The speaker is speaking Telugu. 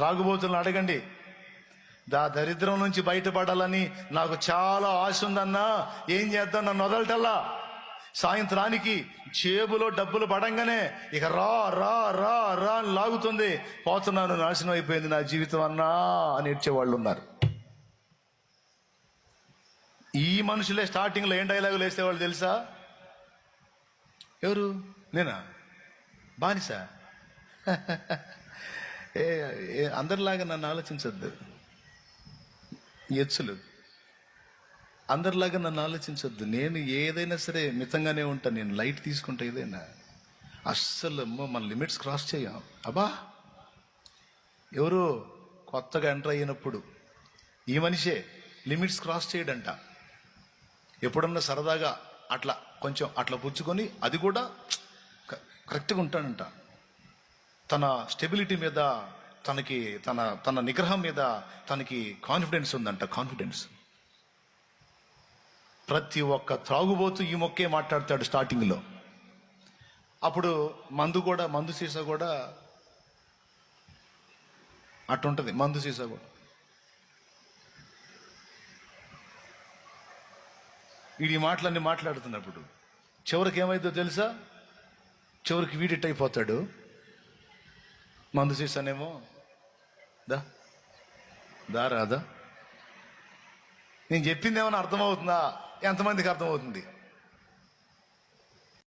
త్రాగుబోతులను అడగండి. దా దరిద్రం నుంచి బయటపడాలని నాకు చాలా ఆశ ఉందన్నా. ఏం చేద్దాం నన్ను వదలటల్లా? సాయంత్రానికి జేబులో డబ్బులు పడంగానే ఇక రా రా రా రా అని లాగుతుంది. పోతున్నాను నాశనం అయిపోయింది నా జీవితం అన్నా అని ఏడ్చేవాళ్ళు ఉన్నారు. ఈ మనుషులే స్టార్టింగ్లో ఏం డైలాగులు వేసేవాళ్ళు తెలుసా? ఎవరు? నేనా? బానిస? ఏ ఏ, అందరిలాగా నన్ను ఆలోచించద్దు. ఎచ్చులు. అందరిలాగా నన్ను ఆలోచించొద్దు. నేను ఏదైనా సరే మితంగానే ఉంటాను నేను లైట్ తీసుకుంటా ఏదైనా. అస్సలు మన లిమిట్స్ క్రాస్ చేయం. అబ్బా! ఎవరు కొత్తగా ఎంటర్ అయినప్పుడు ఈ మనిషే లిమిట్స్ క్రాస్ చేయడంట. ఎప్పుడన్నా సరదాగా అట్లా కొంచెం అట్లా పుచ్చుకొని అది కూడా కరెక్ట్గా ఉంటాడంట. తన స్టెబిలిటీ మీద తనకి తన తన నిగ్రహం మీద తనకి కాన్ఫిడెన్స్ ఉందంట కాన్ఫిడెన్స్. ప్రతి ఒక్క త్రాగుబోతు ఈ మొక్కే మాట్లాడతాడు స్టార్టింగ్లో. అప్పుడు మందు కూడా మందు సీసా కూడా అట్టుంటుంది మందు సీసా కూడా. వీడి ఈ మాటలన్నీ మాట్లాడుతున్నప్పుడు చివరికి ఏమైందో తెలుసా? చివరికి వీడిట్ అయిపోతాడు మందు సీసానేమో దా. దా రాదా నేను చెప్పింది ఏమైనా అర్థమవుతుందా? ఎంతమందికి అర్థమవుతుంది?